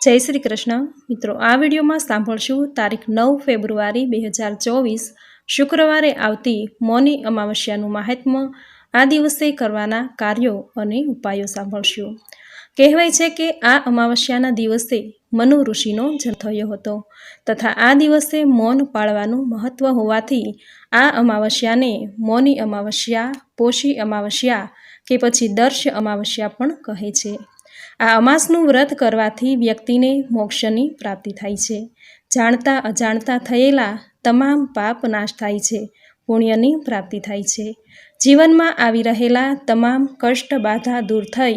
જય શ્રી કૃષ્ણ. મિત્રો, આ વિડીયોમાં સાંભળશું તારીખ નવ ફેબ્રુઆરી બે હજાર ચોવીસ, શુક્રવારે આવતી મૌની અમાવસ્યાનું મહાત્મ્ય, આ દિવસે કરવાના કાર્યો અને ઉપાયો સાંભળશું. કહેવાય છે કે આ અમાવસ્યાના દિવસે મનુ ઋષિનો જન્મ થયો હતો તથા આ દિવસે મૌન પાળવાનું મહત્વ હોવાથી આ અમાવસ્યાને મૌની અમાવસ્યા, પોષી અમાવસ્યા કે પછી દર્શ અમાવસ્યા પણ કહે છે. આ અમાસનું વ્રત કરવાથી વ્યક્તિને મોક્ષની પ્રાપ્તિ થાય છે. જાણતા અજાણતા થયેલા તમામ પાપ નાશ થાય છે, પુણ્યની પ્રાપ્તિ થાય છે. જીવનમાં આવી રહેલા તમામ કષ્ટ બાધા દૂર થઈ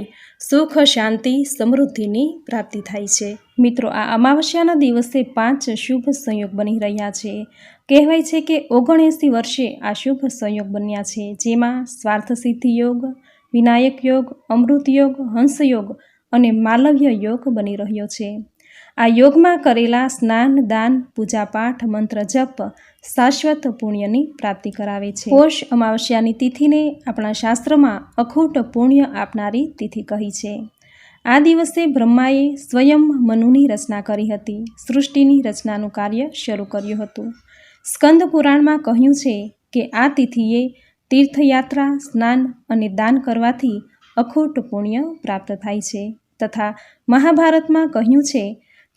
સુખ, શાંતિ, સમૃદ્ધિની પ્રાપ્તિ થાય છે. મિત્રો, આ અમાવસ્યાના દિવસે પાંચ શુભ સંયોગ બની રહ્યા છે. કહેવાય છે કે ઓગણએંસી વર્ષે આ શુભ સંયોગ બન્યા છે, જેમાં સ્વાર્થ સિદ્ધિ યોગ, વિનાયક યોગ, અમૃત યોગ, હંસ યોગ અને માલવ્ય યોગ બની રહ્યો છે. આ યોગમાં કરેલા સ્નાન, દાન, પૂજાપાઠ, મંત્ર જપ, શાશ્વત પુણ્યની પ્રાપ્તિ કરાવે છે. પોષ અમાવસ્યાની તિથિને આપણા શાસ્ત્રમાં અખૂટ પુણ્ય આપનારી તિથિ કહી છે. આ દિવસે બ્રહ્માએ સ્વયં મનુની રચના કરી હતી. સૃષ્ટિની રચનાનું કાર્ય શરૂ કર્યું હતું. સ્કંદ પુરાણમાં કહ્યું છે કે આ તિથિએ તીર્થયાત્રા, સ્નાન અને દાન કરવાથી અખૂટ પુણ્ય પ્રાપ્ત થાય છે. તથા મહાભારતમાં કહ્યું છે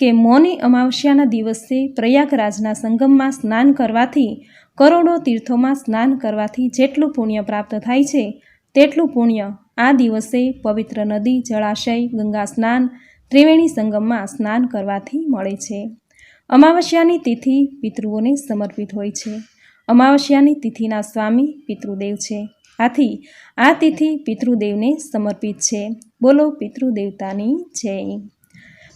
કે મૌની અમાવસ્યાના દિવસે પ્રયાગરાજના સંગમમાં સ્નાન કરવાથી, કરોડો તીર્થોમાં સ્નાન કરવાથી જેટલું પુણ્ય પ્રાપ્ત થાય છે, તેટલું પુણ્ય આ દિવસે પવિત્ર નદી, જળાશય, ગંગા સ્નાન, ત્રિવેણી સંગમમાં સ્નાન કરવાથી મળે છે. અમાવસ્યાની તિથિ પિતૃઓને સમર્પિત હોય છે. અમાવસ્યાની તિથિના સ્વામી પિતૃદેવ છે. આથી આ તિથિ પિતૃદેવને સમર્પિત છે. બોલો પિતૃદેવતાની જય.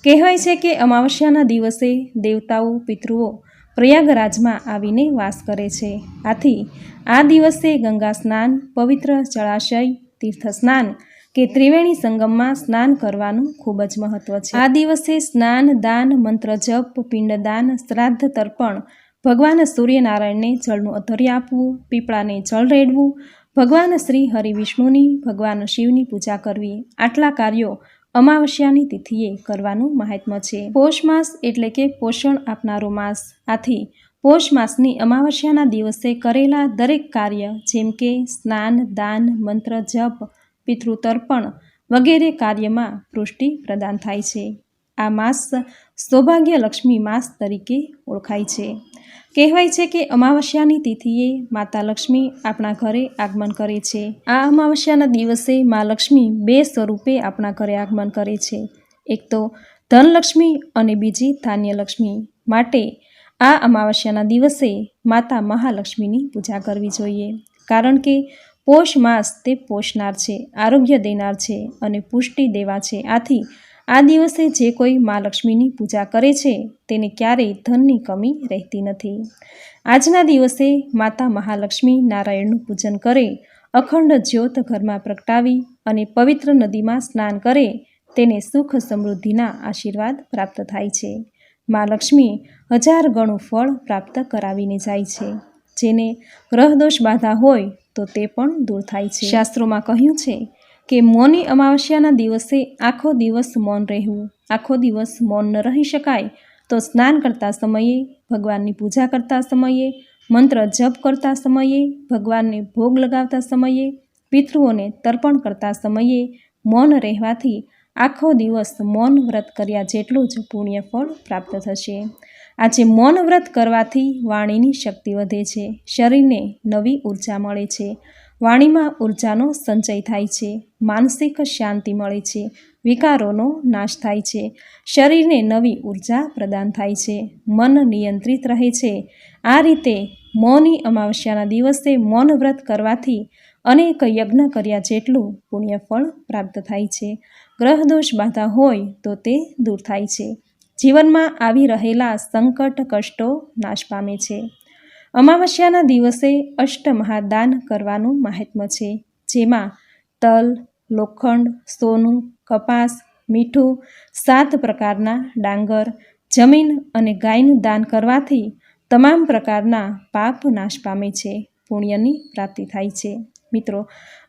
કહેવાય છે કે અમાવસ્યાના દિવસે દેવતાઓ, પિતૃઓ પ્રયાગરાજમાં આવીને વાસ કરે છે. આથી આ દિવસે ગંગા સ્નાન, પવિત્ર જળાશય, તીર્થ સ્નાન કે ત્રિવેણી સંગમમાં સ્નાન કરવાનું ખૂબ જ મહત્વ છે. આ દિવસે સ્નાન, દાન, મંત્ર જપ પિંડદાન શ્રાદ્ધ તર્પણ ભગવાન સૂર્યનારાયણને જળનું અધર્ય આપવું, પીપળાને જળ રેડવું ભગવાન શ્રી હરિવિષ્ણુની ભગવાન શિવની પૂજા કરવી, આટલા કાર્યો અમાવસ્યાની તિથિએ કરવાનું મહાત્મ્ય છે. પોષ માસ એટલે કે પોષણ આપનારો માસ. આથી પોષ માસની અમાવસ્યાના દિવસે કરેલા દરેક કાર્ય જેમ કે સ્નાન, દાન, મંત્ર, જપ, પિતૃતર્પણ વગેરે કાર્યમાં પુષ્ટિ પ્રદાન થાય છે. આ માસ સૌભાગ્ય લક્ષ્મી માસ તરીકે ઓળખાય છે. કહેવાય છે કે અમાવસ્યાની તિથિએ માતા લક્ષ્મી આપણા ઘરે આગમન કરે છે. આ અમાવસ્યાના દિવસે મા લક્ષ્મી બે સ્વરૂપે આપણા ઘરે આગમન કરે છે. એક તો ધનલક્ષ્મી અને બીજી ધાન્યલક્ષ્મી. માટે આ અમાવસ્યાના દિવસે માતા મહાલક્ષ્મીની પૂજા કરવી જોઈએ. કારણ કે પોષ માસ તે પોષનાર છે, આરોગ્ય દેનાર છે અને પુષ્ટિ દેવા છે. આથી આ દિવસે જે કોઈ મા લક્ષ્મીની પૂજા કરે છે, તેને ક્યારેય ધનની કમી રહેતી નથી. આજના દિવસે માતા મહાલક્ષ્મી નારાયણનું પૂજન કરે, અખંડ જ્યોત ઘરમાં પ્રગટાવી અને પવિત્ર નદીમાં સ્નાન કરે, તેને સુખ સમૃદ્ધિના આશીર્વાદ પ્રાપ્ત થાય છે. મા લક્ષ્મી હજાર ગણું ફળ પ્રાપ્ત કરાવીને જાય છે. જેને ગ્રહદોષ બાધા હોય તો તે પણ દૂર થાય છે. શાસ્ત્રોમાં કહ્યું છે કે મૌની અમાવસ્યાના દિવસે આખો દિવસ મૌન રહેવું, આખો દિવસ મૌન ન રહી શકાય તો સ્નાન કરતા સમયે, ભગવાનની પૂજા કરતા સમયે, મંત્ર જપ કરતા સમયે, ભગવાનને ભોગ લગાવતા સમયે, પિતૃઓને તર્પણ કરતા સમયે મૌન રહેવાથી આખો દિવસ મૌન વ્રત કર્યા જેટલું જ પુણ્ય ફળ પ્રાપ્ત થશે. આજે મૌન વ્રત કરવાથી વાણીની શક્તિ વધે છે, શરીરને નવી ઊર્જા મળે છે. વાણીમાં ઉર્જાનો સંચય થાય છે, માનસિક શાંતિ મળે છે, વિકારોનો નાશ થાય છે, શરીરને નવી ઊર્જા પ્રદાન થાય છે, મન નિયંત્રિત રહે છે. આ રીતે મૌની અમાવસ્યાના દિવસે મૌન વ્રત કરવાથી અનેક યજ્ઞ કર્યા જેટલું પુણ્યફળ પ્રાપ્ત થાય છે. ગ્રહદોષ બાધા હોય તો તે દૂર થાય છે. જીવનમાં આવી રહેલા સંકટ કષ્ટો નાશ પામે છે. અમાવસ્યાના દિવસે અષ્ટમહાદાન કરવાનું મહાત્મ્ય છે, જેમાં તલ, લોખંડ, સોનું, કપાસ, મીઠું, સાત પ્રકારના ડાંગર, જમીન અને ગાયનું દાન કરવાથી તમામ પ્રકારના પાપ નાશ પામે છે, પુણ્યની પ્રાપ્તિ થાય છે. મિત્રો,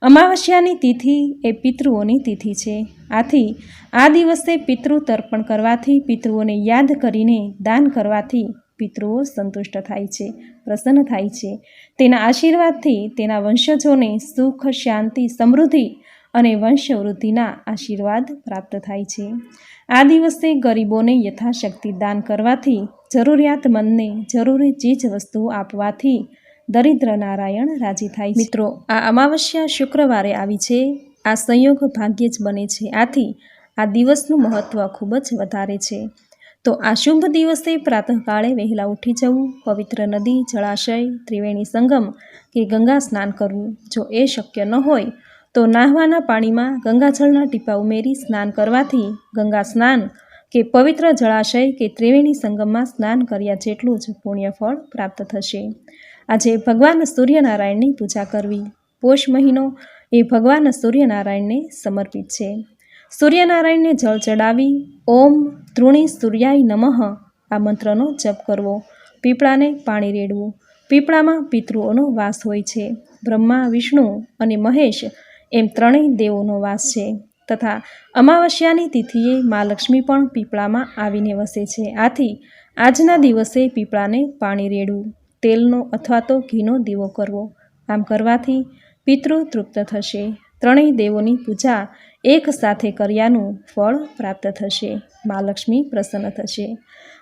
અમાવસ્યાની તિથિ એ પિતૃઓની તિથિ છે. આથી આ દિવસે પિતૃ તર્પણ કરવાથી પિતૃઓને યાદ કરીને દાન કરવાથી પિતૃઓ સંતુષ્ટ થાય છે. પ્રસન્ન થાય છે. તેના આશીર્વાદથી તેના વંશજોને સુખ, શાંતિ, સમૃદ્ધિ અને વંશવૃદ્ધિના આશીર્વાદ પ્રાપ્ત થાય છે. આ દિવસે ગરીબોને યથાશક્તિ દાન કરવાથી જરૂરિયાતમંદને જરૂરી ચીજ વસ્તુઓ આપવાથી દરિદ્ર નારાયણ રાજી થાય મિત્રો, આ અમાવસ્યા શુક્રવારે આવી છે. આ સંયોગ ભાગ્યે જ બને છે. આથી આ દિવસનું મહત્ત્વ ખૂબ જ વધારે છે. તો આ શુભ દિવસે પ્રાતઃકાળે વહેલા ઉઠી જવું, પવિત્ર નદી, જળાશય, ત્રિવેણી સંગમ કે ગંગા સ્નાન કરવું. જો એ શક્ય ન હોય, તો નાહવાના પાણીમાં ગંગાજળના ટીપા ઉમેરી સ્નાન કરવાથી ગંગા સ્નાન કે પવિત્ર જળાશય કે ત્રિવેણી સંગમમાં સ્નાન કર્યા જેટલું જ પુણ્યફળ પ્રાપ્ત થશે. આજે ભગવાન સૂર્યનારાયણની પૂજા કરવી. પોષ મહિનો એ ભગવાન સૂર્યનારાયણને સમર્પિત છે. સૂર્યનારાયણને જળ ચડાવી, ઓમ ધૃણી સૂર્યાય નમઃ, આ મંત્રનો જપ કરવો. પીપળાને પાણી રેડવું. પીપળામાં પિતૃઓનો વાસ હોય છે. બ્રહ્મા, વિષ્ણુ અને મહેશ એમ ત્રણેય દેવોનો વાસ છે તથા અમાવસ્યાની તિથિએ મા લક્ષ્મી પણ પીપળામાં આવીને વસે છે. આથી આજના દિવસે પીપળાને પાણી રેડવું, તેલનો અથવા તો ઘીનો દીવો કરવો. આમ કરવાથી પિતૃ તૃપ્ત થશે. ત્રણેય દેવોની પૂજા એક સાથે કર્યાનું ફળ પ્રાપ્ત થશે. મા લક્ષ્મી પ્રસન્ન થશે.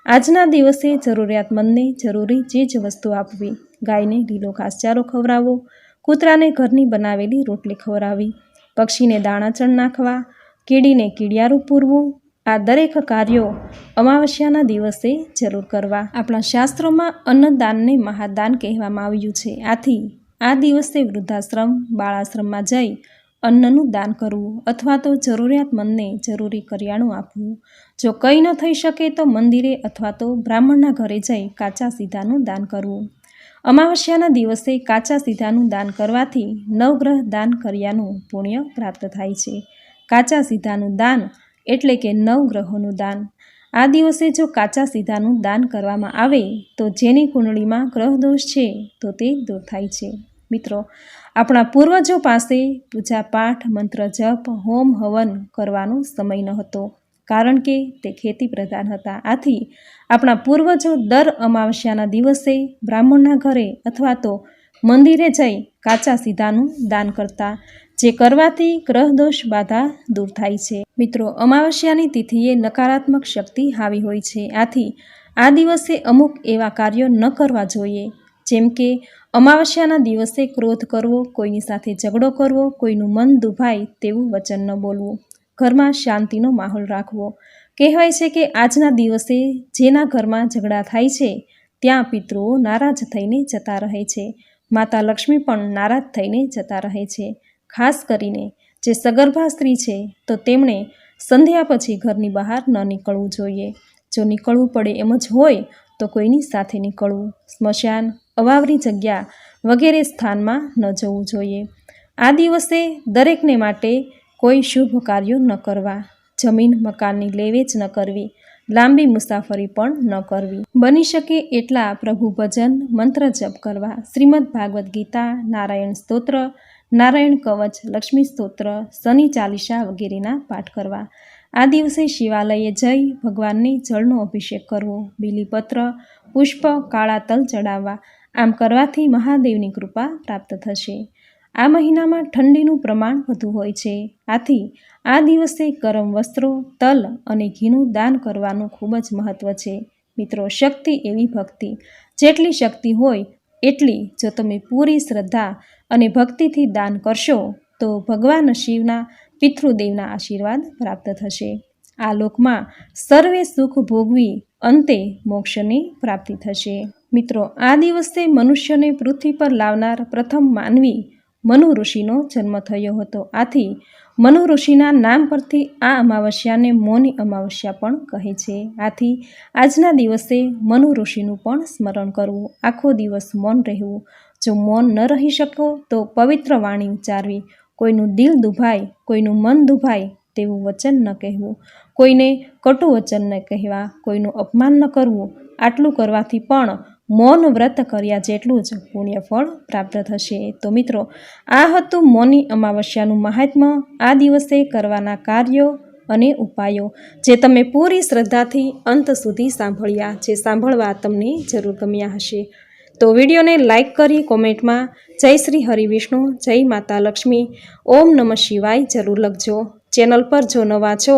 આજના દિવસે જરૂરિયાતમંદને જરૂરી ચીજ વસ્તુ આપવી, ગાયને લીલો ઘાસચારો ખવડાવવો, કૂતરાને ઘરની બનાવેલી રોટલી ખવડાવવી, પક્ષીને દાણાચણ નાખવા, કીડીને કીડિયારું પૂરવું, આ દરેક કાર્યો અમાવસ્યાના દિવસે જરૂર કરવા. આપણા શાસ્ત્રોમાં અન્નદાનને મહાદાન કહેવામાં આવ્યું છે. આથી આ દિવસે વૃદ્ધાશ્રમ, બાળાશ્રમમાં જઈ અન્નનું દાન કરવું અથવા તો જરૂરિયાતમંદને જરૂરી કરિયાણું આપવું. જો કંઈ ન થઈ શકે તો મંદિરે અથવા તો બ્રાહ્મણના ઘરે જઈ કાચા સીધાનું દાન કરવું. અમાવસ્યાના દિવસે કાચા સીધાનું દાન કરવાથી નવગ્રહ દાન કર્યાનું પુણ્ય પ્રાપ્ત થાય છે. કાચા સીધાનું દાન એટલે કે નવગ્રહોનું દાન. આ દિવસે જો કાચા સીધાનું દાન કરવામાં આવે તો જેની કુંડળીમાં ગ્રહદોષ છે તો તે દૂર થાય છે. મિત્રો, આપણા પૂર્વજો પાસે પૂજા પાઠ, મંત્ર જપ, હોમ હવન કરવાનો સમય ન હતો કારણ કે તે ખેતી પ્રધાન હતા. આથી આપણા પૂર્વજો દર અમાવસ્યાના દિવસે બ્રાહ્મણના ઘરે અથવા તો મંદિરે જઈ કાચા સીધાનું દાન કરતા, જે કરવાથી ગ્રહદોષ બાધા દૂર થાય છે. મિત્રો, અમાવસ્યાની તિથિએ નકારાત્મક શક્તિ હાવી હોય છે. આથી આ દિવસે અમુક એવા કાર્યો ન કરવા જોઈએ. જેમ કે અમાવસ્યાના દિવસે ક્રોધ કરવો, કોઈની સાથે ઝઘડો કરવો, કોઈનું મન દુભાય તેવું વચન ન બોલવું. ઘરમાં શાંતિનો માહોલ રાખવો. કહેવાય છે કે આજના દિવસે જેના ઘરમાં ઝઘડા થાય છે, ત્યાં પિતૃઓ નારાજ થઈને જતા રહે છે. માતા લક્ષ્મી પણ નારાજ થઈને જતા રહે છે. ખાસ કરીને જે સગર્ભા સ્ત્રી છે, તો તેમણે સંધ્યા પછી ઘરની બહાર ન નીકળવું જોઈએ. જો નીકળવું પડે એમ જ હોય, તો કોઈની સાથે નીકળવું. સ્મશાન અવાવરી જગ્યા વગેરે સ્થાનમાં ન જવું જોઈએ. આ દિવસે દરેકને માટે કોઈ શુભ કાર્યો ન કરવા, જમીન મકાનની લેવેચ ન કરવી, લાંબી મુસાફરી પણ ન કરવી. બની શકે એટલા પ્રભુ ભજન, મંત્ર જપ કરવા. શ્રીમદ ભાગવદ્ ગીતા, નારાયણ સ્તોત્ર, નારાયણ કવચ, લક્ષ્મી સ્તોત્ર, શનિ ચાલીસા વગેરેના પાઠ કરવા. આ દિવસે શિવાલયે જઈ ભગવાનને જળનો અભિષેક કરવો, બીલીપત્ર, પુષ્પ, કાળા તલ ચડાવવા આમ કરવાથી મહાદેવની કૃપા પ્રાપ્ત થશે. આ મહિનામાં ઠંડીનું પ્રમાણ વધુ હોય છે. આથી આ દિવસે ગરમ વસ્ત્રો, તલ અને ઘીનું દાન કરવાનું ખૂબ જ મહત્ત્વ છે. મિત્રો, શક્તિ એવી ભક્તિ. જેટલી શક્તિ હોય, એટલી જો તમે પૂરી શ્રદ્ધા અને ભક્તિથી દાન કરશો, તો ભગવાન શિવના, પિતૃદેવના આશીર્વાદ પ્રાપ્ત થશે. આ લોકમાં સર્વે સુખ ભોગવી અંતે મોક્ષની પ્રાપ્તિ થશે. મિત્રો, આ દિવસે મનુષ્યને પૃથ્વી પર લાવનાર પ્રથમ માનવી મનુ ઋષિનો જન્મ થયો હતો. આથી મનુ ઋષિના નામ પરથી આ અમાવસ્યાને મૌની અમાવસ્યા પણ કહે છે. આથી આજના દિવસે મનુ ઋષિનું પણ સ્મરણ કરવું, આખો દિવસ મૌન રહેવું. જો મૌન ન રહી શકો, તો પવિત્ર વાણી ઉચ્ચારવી, કોઈનું દિલ દુભાય, કોઈનું મન દુભાય તેવું વચન ન કહેવું. કોઈને કટુ વચન ન કહેવા, કોઈનું અપમાન ન કરવું, આટલું કરવાથી પણ મૌન વ્રત કર્યા જેટલું જ પુણ્યફળ પ્રાપ્ત થશે. તો મિત્રો, આ હતું મૌની અમાવસ્યાનું મહાત્મ્ય. આ દિવસે કરવાના કાર્યો અને ઉપાયો જે તમે પૂરી શ્રદ્ધાથી અંત સુધી સાંભળ્યા, જે સાંભળવા તમને જરૂર ગમ્યા હશે. તો વિડીયોને લાઇક કરી કોમેન્ટમાં જય શ્રી હરિવિષ્ણુ જય માતા લક્ષ્મી. ઓમ નમઃ શિવાય જરૂર લખજો. ચેનલ પર જો નવા છો